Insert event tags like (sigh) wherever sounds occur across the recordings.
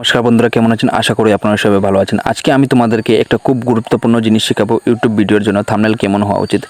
নমস্কার বন্ধুরা, কেমন আছেন? আশা করি আপনারা সবাই ভালো আছেন। আজকে আমি তোমাদেরকে একটা খুব গুরুত্বপূর্ণ জিনিস শেখাবো ইউটিউব ভিডিওর জন্য, থামনেল কেমন হওয়া উচিত?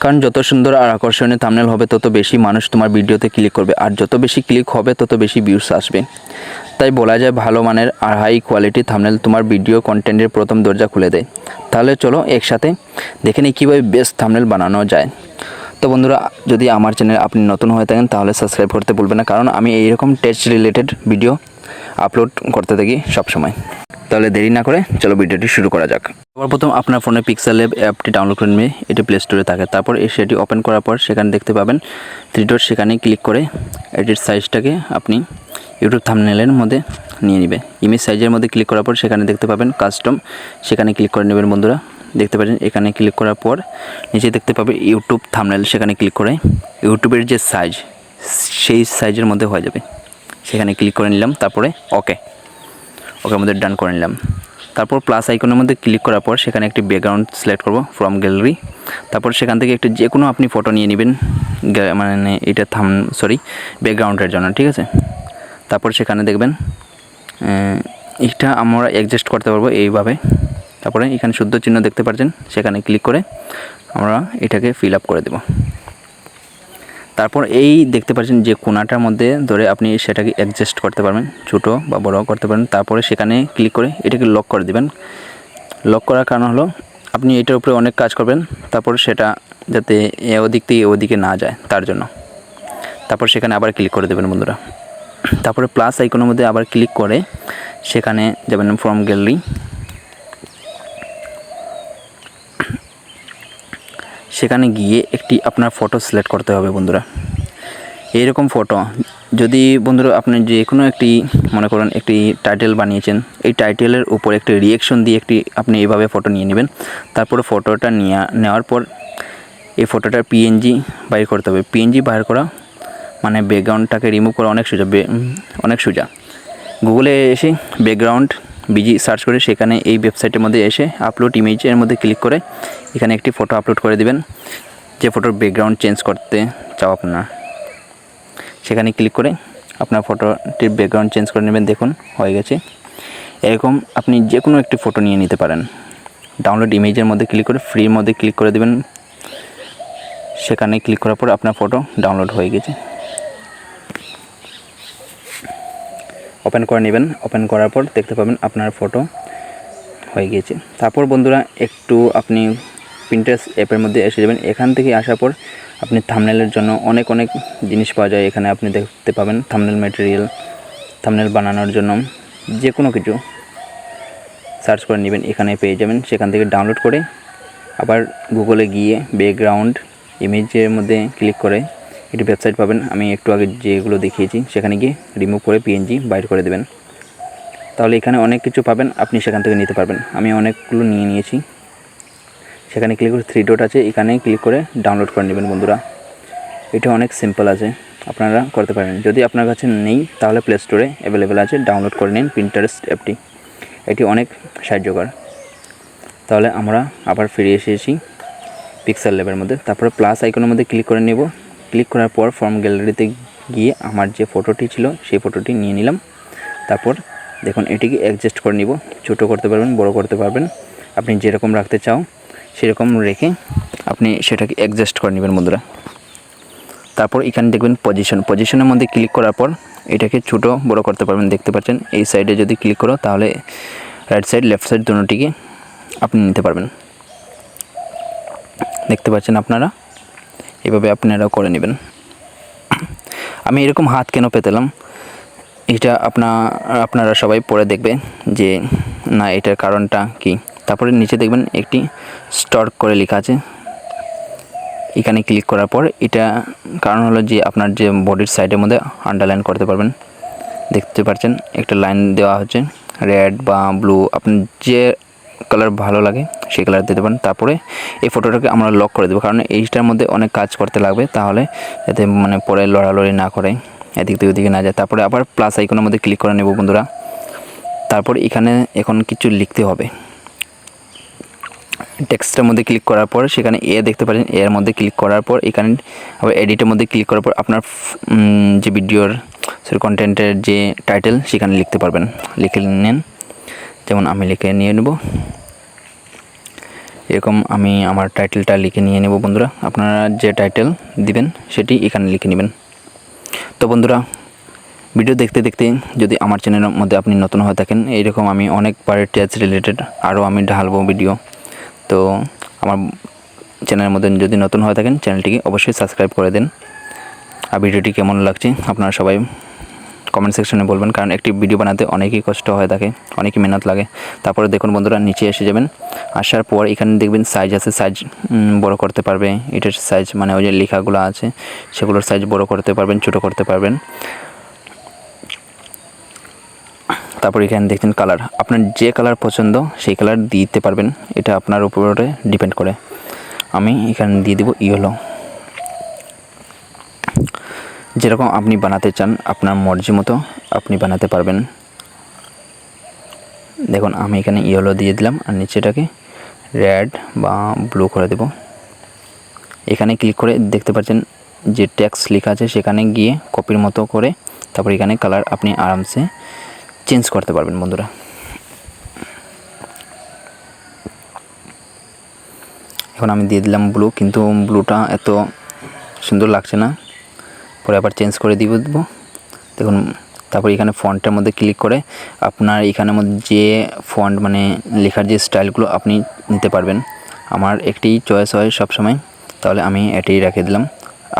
কারণ যত সুন্দর আর আকর্ষণীয় থামনেল হবে, তত বেশি মানুষ তোমার ভিডিওতে ক্লিক করবে, আর যত বেশি ক্লিক হবে, তত বেশি ভিউস আসবে। তাই বলা যায় ভালো মানের আর হাই কোয়ালিটি থামনেল তোমার ভিডিও কন্টেন্টের প্রথম দরজা খুলে দেয়। তাহলে চলো একসাথে দেখে নিই কীভাবে বেস্ট থামনেল বানানো যায়। তো বন্ধুরা, যদি আমার চ্যানেল আপনি নতুন হয়ে থাকেন, তাহলে সাবস্ক্রাইব করতে ভুলবেন না, কারণ আমি এইরকম টেস্ট রিলেটেড ভিডিও আপলোড করতে থাকি সবসময়। তাহলে দেরি না করে চলো ভিডিওটি শুরু করা যাক। সবার প্রথম আপনার ফোনে পিক্সেল অ্যাপটি ডাউনলোড করে নিয়ে এটি প্লে স্টোরে থাকে। তারপর সেটি ওপেন করার পর সেখানে দেখতে পাবেন থ্রি ডট সেখানে ক্লিক করে এটির সাইজটাকে আপনি ইউটিউব থামনেলের মধ্যে নিয়ে নেবে ইমেজ সাইজের মধ্যে ক্লিক করার পর সেখানে দেখতে পাবেন কাস্টম সেখানে ক্লিক করে নেবেন বন্ধুরা। দেখতে পাচ্ছেন এখানে ক্লিক করার পর নিচে দেখতে পাবে ইউটিউব থামনেল সেখানে ক্লিক করে ইউটিউবের যে সাইজ সেই সাইজের মধ্যে হয়ে যাবে। সেখানে ক্লিক করে নিলাম, তারপরে ওকে ওকে মধ্যে ডান করে নিলাম। তারপর প্লাস আইকনের মধ্যে ক্লিক করার পর সেখানে একটি ব্যাকগ্রাউন্ড সিলেক্ট করব ফ্রম গ্যালারি তারপর সেখান থেকে একটি যে কোনো আপনি ফটো নিয়ে নেবেন মানে এটা থাম সরি ব্যাকগ্রাউন্ডের জন্য, ঠিক আছে? তারপর সেখানে দেখবেন এটা আমরা অ্যাডজাস্ট করতে পারব এইভাবে। তারপরে এখানে শুদ্ধ চিহ্ন দেখতে পাচ্ছেন, সেখানে ক্লিক করে আমরা এটাকে ফিল আপ করে দেবো। তারপর এই দেখতে পাচ্ছেন যে কোনাটার মধ্যে ধরে আপনি সেটাকে অ্যাডজাস্ট করতে পারবেন, ছোটো বা বড় করতে পারেন। তারপরে সেখানে ক্লিক করে এটাকে লক করে দেবেন। লক করার কারণ হলো আপনি এটার উপরে অনেক কাজ করবেন, তারপর সেটা যাতে এ ওদিক থেকে ওদিকে না যায় তার জন্য। তারপর সেখানে আবার ক্লিক করে দেবেন বন্ধুরা। তারপরে প্লাস আইকনের মধ্যে আবার ক্লিক করে সেখানে যাবেন ফ্রম গ্যালারি সেখানে গিয়ে একটি আপনার ফটো সিলেক্ট করতে হবে বন্ধুরা। এইরকম ফটো যদি বন্ধুরা আপনি যে কোনো একটি, মনে করেন একটি টাইটেল বানিয়েছেন, এই টাইটেলের উপর একটি রিয়েকশন দিয়ে একটি আপনি এইভাবে ফটো নিয়ে নেবেন। তারপরে ফটোটা নিয়ে, নেওয়ার পর এই ফটোটার পিএনজি বাইর করতে হবে। পিএনজি বাইর করা মানে ব্যাকগ্রাউন্ডটাকে রিমুভ করা অনেক সোজা অনেক সোজা। গুগলে এসে ব্যাকগ্রাউন্ড বিজি সার্চ করে সেখানে এই ওয়েবসাইটের মধ্যে এসে আপলোড ইমেজের মধ্যে ক্লিক করে এখানে একটি ফটো আপলোড করে দিবেন। যে ফটোর ব্যাকগ্রাউন্ড চেঞ্জ করতে চাও আপনার। সেখানে ক্লিক করে আপনার ফটোটির ব্যাকগ্রাউন্ড চেঞ্জ করে নেবেন, দেখুন, হয়ে গেছে। এরকম আপনি যে কোনো একটি ফটো নিয়ে নিতে পারেন। ডাউনলোড ইমেজের মধ্যে ক্লিক করে ফ্রির মধ্যে ক্লিক করে দেবেন। সেখানে ক্লিক করার পর আপনার ফটো ডাউনলোড হয়ে গেছে। ওপেন করে নেবেন। ওপেন করার পর দেখতে পাবেন আপনার ফটো হয়ে গিয়েছে। তারপর বন্ধুরা, একটু আপনি প্রিন্টার্স অ্যাপের মধ্যে এসে যাবেন। এখান থেকে আসার পর আপনি থামনেলের জন্য অনেক অনেক জিনিস পাওয়া যায়। এখানে আপনি দেখতে পাবেন থামনেল ম্যাটেরিয়াল থামনেল বানানোর জন্য যে কোনো কিছু। সার্চ করে নেবেন, এখানে পেয়ে যাবেন। সেখান থেকে ডাউনলোড করে আবার গুগলে গিয়ে ব্যাকগ্রাউন্ড ইমেজের মধ্যে ক্লিক করে একটি ওয়েবসাইট পাবেন। আমি একটু আগে যেগুলো দেখিয়েছি, সেখানে গিয়ে রিমুভ করে পিএনজি বাইর করে দেবেন। তাহলে এখানে অনেক কিছু পাবেন, আপনি সেখান থেকে নিতে পারবেন। আমি অনেকগুলো নিয়ে নিয়েছি। সেখানে ক্লিক করে থ্রি ডট আছে, এখানে ক্লিক করে ডাউনলোড করে নেবেন বন্ধুরা। এটা অনেক সিম্পল আছে, আপনারা করতে পারেন। যদি আপনার কাছে নেই, তাহলে প্লে স্টোরে অ্যাভেলেবেল আছে ডাউনলোড করে নিন প্রিন্টারেস্ট অ্যাপটি এটি অনেক সাহায্যকর। তাহলে আমরা আবার ফিরে এসেছি পিক্সেল ল্যাবের মধ্যে। তারপরে প্লাস আইকনের মধ্যে ক্লিক করে নেব। ক্লিক করার পর ফর্ম গ্যালারিতে গিয়ে আমার যে ফটোটি ছিল, সেই ফটোটি নিয়ে নিলাম। তারপর দেখুন, এটিকে অ্যাডজাস্ট করে নিব। ছোটো করতে পারবেন, বড় করতে পারবেন। আপনি যেরকম রাখতে চাও, সেরকম রেখে আপনি সেটাকে অ্যাডজাস্ট করে নেবেন বন্ধুরা। তারপর এখানে দেখবেন পজিশন পজিশনের মধ্যে ক্লিক করার পর এটাকে ছোট, বড় করতে পারবেন। দেখতে পাচ্ছেন, এই সাইডে যদি ক্লিক করো, তাহলে রাইট সাইড লেফট সাইড দুটিকে আপনি নিতে পারবেন। দেখতে পাচ্ছেন আপনারা? এভাবে আপনারা করে নেবেন। আমি এরকম হাত কেন পেতেলাম? এটা আপনা, আপনারা সবাই পরে দেখবে যে, না, এটার কারণটা কি? তারপরে নিচে দেখবেন একটি স্টক করে লেখা আছে। এখানে ক্লিক করার পর এটা কারণ হলো যে, আপনার যে বডির সাইডের মধ্যে আন্ডারলাইন করতে পারবেন। দেখতে পাচ্ছেন, একটা লাইন দেওয়া হচ্ছে রেড বা ব্লু আপনি যে কালার ভালো লাগে, সেই কালার দিতে পারেন। তারপরে এই ফটোটাকে আমরা লক করে দেবো, কারণ এইটার মধ্যে অনেক কাজ করতে লাগবে, তাহলে যাতে মানে পরে লড়ালড়ি না করে, এদিক থেকে ওদিকে না যায়। তারপরে আবার প্লাস আইকনের মধ্যে ক্লিক করে নেব বন্ধুরা। তারপর এখানে এখন কিছু লিখতে হবে। টেক্সটের মধ্যে ক্লিক করার পর, সেখানে এ দেখতে পাচ্ছেন এর মধ্যে ক্লিক করার পর, এখানে আবার এডিটের মধ্যে ক্লিক করার পর আপনার যে ভিডিওর সরি কন্টেন্টের যে টাইটেল সেখানে লিখতে পারবেন। লিখে নেন। যেমন আমি লিখে নিয়ে নেব। এরকম আমি আমার টাইটেলটা লিখে নিয়ে নেব বন্ধুরা। আপনারা যে টাইটেল দিবেন, সেটি এখানে লিখে নেবেন। তো বন্ধুরা ভিডিও দেখতে দেখতে যদি আমার চ্যানেলের মধ্যে আপনি নতুন হয়ে থাকেন, এইরকম আমি অনেকবার ট্যাচ রিলেটেড আরও আমি ঢালবো ভিডিও তো আমার চ্যানেলের মধ্যে যদি নতুন হয়ে থাকেন চ্যানেলটিকে অবশ্যই সাবস্ক্রাইব করে দিন। আর ভিডিওটি কেমন লাগছে, আপনারা সবাই কমেন্ট সেকশনে বলবেন, কারণ একটি ভিডিও বানাতে অনেকই কষ্ট হয়ে থাকে অনেকই মেহনত লাগে। তারপরে দেখুন বন্ধুরা, নিচে এসে যাবেন, আসার পর এখানে দেখবেন সাইজ আছে সাইজ বড় করতে পারবে। এটার সাইজ মানে ওই যে লেখাগুলো আছে, সেগুলোর সাইজ বড় করতে পারবেন, ছোটো করতে পারবেন। তারপর এখানে দেখছেন কালার আপনার যে কালার পছন্দ, সেই কালার দিতে পারবেন। এটা আপনার উপরে ডিপেন্ড করে। আমি এখানে দিয়ে দিব ইয়েলো যেরকম আপনি বানাতে চান আপনার মর্জি মতো আপনি বানাতে পারবেন। দেখুন, আমি এখানে ইয়েলো দিয়ে দিলাম আর নিচেটাকে রেড বা ব্লু করে দেব। এখানে ক্লিক করে দেখতে পাচ্ছেন যে ট্যাক্স লেখা আছে, সেখানে গিয়ে কপির মতো করে তারপর এখানে কালার আপনি আরামসে চেঞ্জ করতে পারবেন বন্ধুরা। এখন আমি দিয়ে দিলাম ব্লু কিন্তু ব্লুটা এত সুন্দর লাগছে না। পরে আবার চেঞ্জ করে দিব, দেবো। দেখুন, তারপর এখানে ফন্টের মধ্যে ক্লিক করে আপনার এখানের মধ্যে যে ফন্ট মানে লেখার যে স্টাইলগুলো আপনি নিতে পারবেন, আমার একটি চয়েস হয় সব সময় তাহলে আমি এটাই রেখে দিলাম।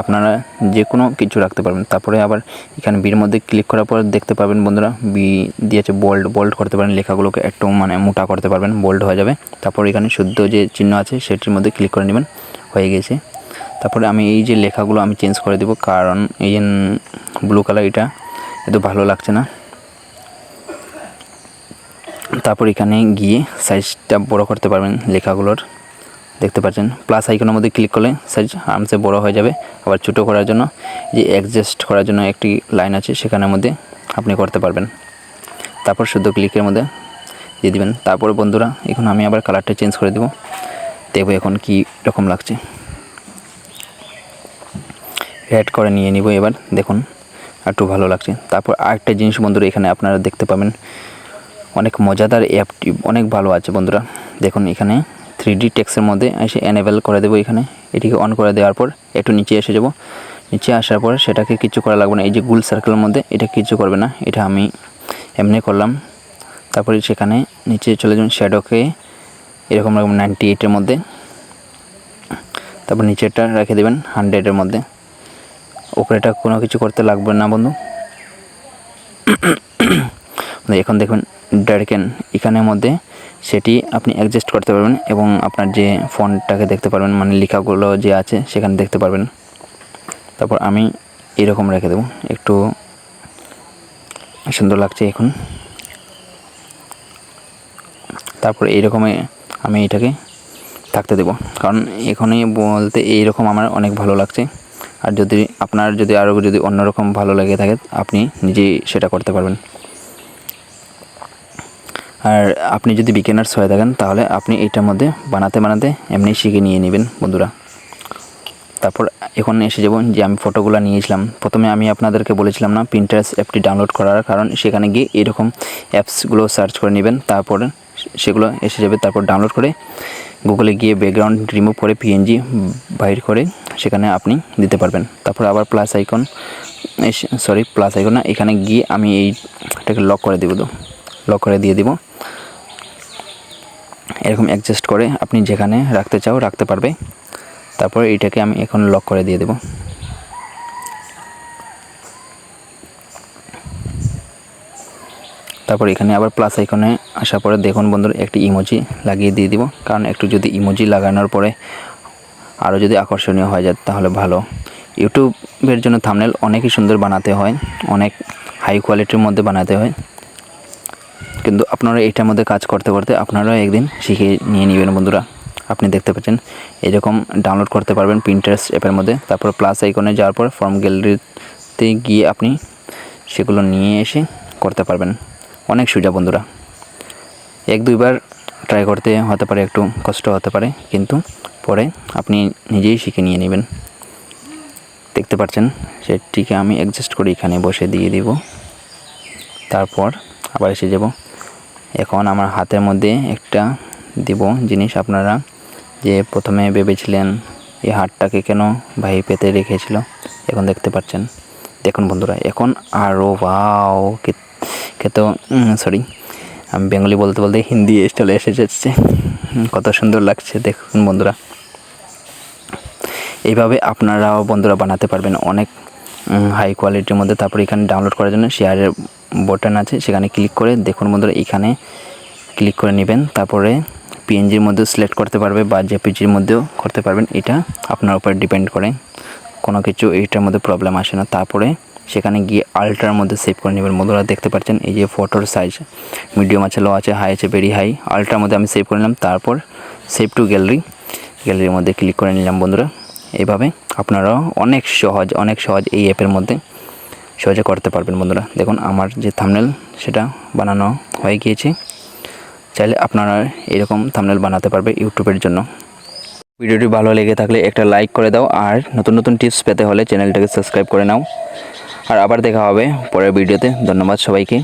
আপনারা যে কোনো কিছু রাখতে পারবেন। তারপরে আবার এখানে বির মধ্যে ক্লিক করার পর দেখতে পাবেন বন্ধুরা বি দিয়েছে বোল্ড বোল্ড করতে পারেন, লেখাগুলোকে একটু মানে মোটা করতে পারবেন বোল্ড হয়ে যাবে। তারপর এখানে শুদ্ধ যে চিহ্ন আছে, সেটির মধ্যে ক্লিক করে নেবেন। হয়ে গেছে। তারপরে আমি এই যে লেখাগুলো আমি চেঞ্জ করে দেবো, কারণ এই যে ব্লু কালার এটা, এত ভালো লাগছে না। তারপর এখানে গিয়ে সাইজটা বড় করতে পারবেন লেখাগুলোর, দেখতে পাচ্ছেন। প্লাস আইকনের মধ্যে ক্লিক করলে সাইজ আরামসে বড় হয়ে যাবে, আবার ছোটো করার জন্য যে অ্যাডজাস্ট করার জন্য একটি লাইন আছে, সেখানের মধ্যে আপনি করতে পারবেন। তারপর শুদ্ধ ক্লিকের মধ্যে দিয়ে দিবেন। তারপর বন্ধুরা, এখন আমি আবার কালারটা চেঞ্জ করে দেবো। দেখব এখন কী রকম লাগছে। রেড করে নিয়ে নিব এবার, দেখুন, একটু ভালো লাগছে। তারপর আরেকটা জিনিস বন্ধুরা, এখানে আপনারা দেখতে পাবেন, অনেক মজাদার অ্যাপটি অনেক ভালো আছে বন্ধুরা। দেখুন, এখানে থ্রি ডি টেক্সের মধ্যে এসে এনেবেল করে দেবো এখানে। এটিকে অন করে দেওয়ার পর একটু নিচে এসে যাব। নিচে আসার পর সেটাকে কিছু করা লাগবে না। এই যে গুল সার্কেলের মধ্যে, এটা কিছু করবে না। এটা আমি এমনি করলাম। তারপরে সেখানে নিচে চলে যাবেন শ্যাডোকে এরকম রকম নাইনটি এইটের মধ্যে। তারপর নিচেরটা রেখে দেবেন হান্ড্রেডের মধ্যে। উপরেটা কোনো কিছু করতে লাগবে না, বন্ধু। এখন (coughs) দেখুন ডার্কেন এখানের মধ্যে সেটি আপনি অ্যাডজাস্ট করতে পারবেন এবং আপনার যে ফন্টটাকে দেখতে পারবেন মানে লেখাগুলো যে আছে সেখানে দেখতে পারবেন। তারপর আমি এরকম রেখে দেবো। একটু সুন্দর লাগছে এখন। তারপর এইরকমই আমি এটাকে থাকতে দেবো। কারণ এখনই বলতে এইরকম আমার অনেক ভালো লাগছে। আর যদি আপনার যদি আরও যদি অন্যরকম ভালো লেগে থাকে, আপনি নিজেই সেটা করতে পারবেন। আর আপনি যদি বিগিনার্স হয়ে থাকেন, তাহলে আপনি এটার মধ্যে বানাতে বানাতে এমনি শিখে নিয়ে নেবেন বন্ধুরা। তারপর এখন এসে যাব যে আমি ফটোগুলো নিয়েছিলাম। প্রথমে আমি আপনাদেরকে বলেছিলাম না প্রিন্টার্স অ্যাপটি ডাউনলোড করার, কারণ সেখানে গিয়ে এরকম অ্যাপসগুলো সার্চ করে নেবেন। তারপর সেগুলো এসে যাবে, তারপর ডাউনলোড করে গুগলে গিয়ে ব্যাকগ্রাউন্ড রিমুভ করে পিএনজি বাইর করে সেখানে আপনি দিতে পারবেন। তারপর আবার plus icon sorry plus icon না, এখানে গিয়ে আমি এইটাকে লক করে দেবো লক করে দিয়ে দিব। এরকম অ্যাডজাস্ট করে আপনি যেখানে রাখতে চাও রাখতে পারবে। তারপর এটাকে আমি এখন লক করে দিয়ে দেব। তারপর এখানে আবার প্লাস আইকনে আসার পরে দেখুন বন্ধুরা, একটি ইমোজি লাগিয়ে দিয়ে দিব। কারণ একটু যদি ইমোজি লাগানোর পরে আরও যদি আকর্ষণীয় হয়ে যায় তাহলে ভালো। ইউটিউবের জন্য থামনেল অনেকই সুন্দর বানাতে হয়, অনেক হাই কোয়ালিটির মধ্যে বানাতে হয়। কিন্তু আপনারা এইটার মধ্যে কাজ করতে করতে আপনারাও একদিন শিখে নিয়ে নেবেন বন্ধুরা। আপনি দেখতে পাচ্ছেন, এরকম ডাউনলোড করতে পারবেন প্রিন্টার্স অ্যাপের মধ্যে। তারপর প্লাস আইকনে যাওয়ার পর ফর্ম গ্যালারিতে গিয়ে আপনি সেগুলো নিয়ে এসে করতে পারবেন। অনেক সুবিধা বন্ধুরা। এক দুইবার ট্রাই করতে হতে পারে, একটু কষ্ট হতে পারে, কিন্তু পরে আপনি নিজেই শিখে নিয়ে নেবেন। দেখতে পাচ্ছেন, সেটিকে আমি অ্যাডজাস্ট করে এখানে বসে দিয়ে দিব। তারপর আবার এসে যাব। এখন আমার হাতের মধ্যে একটা দিব জিনিস আপনারা যে প্রথমে ভেবেছিলেন এই হাতটাকে কেন ভাই পেতে রেখেছিল, এখন দেখতে পাচ্ছেন। দেখুন বন্ধুরা, এখন আরও বাও তো সরি আমি বেঙ্গলি বলতে বলতে হিন্দি স্টাইলে এসে যাচ্ছে। কত সুন্দর লাগছে, দেখুন বন্ধুরা। এইভাবে আপনারাও বন্ধুরা বানাতে পারবেন অনেক হাই কোয়ালিটির মধ্যে। তারপর এখানে ডাউনলোড করার জন্য শেয়ারের বটন আছে, সেখানে ক্লিক করে দেখুন বন্ধুরা, এখানে ক্লিক করে নেবেন। তারপরে পিএনজির মধ্যেও সিলেক্ট করতে পারবে বা জেপিজির মধ্যেও করতে পারবেন। এটা আপনার উপর ডিপেন্ড করে। কোনো কিছু এইটার মধ্যে প্রবলেম আসে না। তারপরে সেখানে গিয়ে আল্ট্রার মধ্যে সেভ করে নেবেন। বন্ধুরা দেখতে পাচ্ছেন, এই যে ফটোর সাইজ মিডিয়াম আছে লো আছে হাই আছে ভেরি হাই আল্ট্রার মধ্যে আমি সেভ করে নিলাম। তারপর সেভ টু গ্যালারি গ্যালারির মধ্যে ক্লিক করে নিলাম বন্ধুরা। এইভাবে আপনারাও অনেক সহজ অনেক সহজ এই অ্যাপের মধ্যে সহজে করতে পারবেন বন্ধুরা। দেখুন, আমার যে থামনেল সেটা বানানো হয়ে গিয়েছে। চাইলে আপনারা এরকম থামনেল বানাতে পারবে ইউটিউবের জন্য। ভিডিওটি ভালো লেগে থাকলে একটা লাইক করে দাও, আর নতুন নতুন টিপস পেতে হলে চ্যানেলটাকে সাবস্ক্রাইব করে নাও। আর আবার দেখা হবে পরের ভিডিওতে। ধন্যবাদ সবাইকে।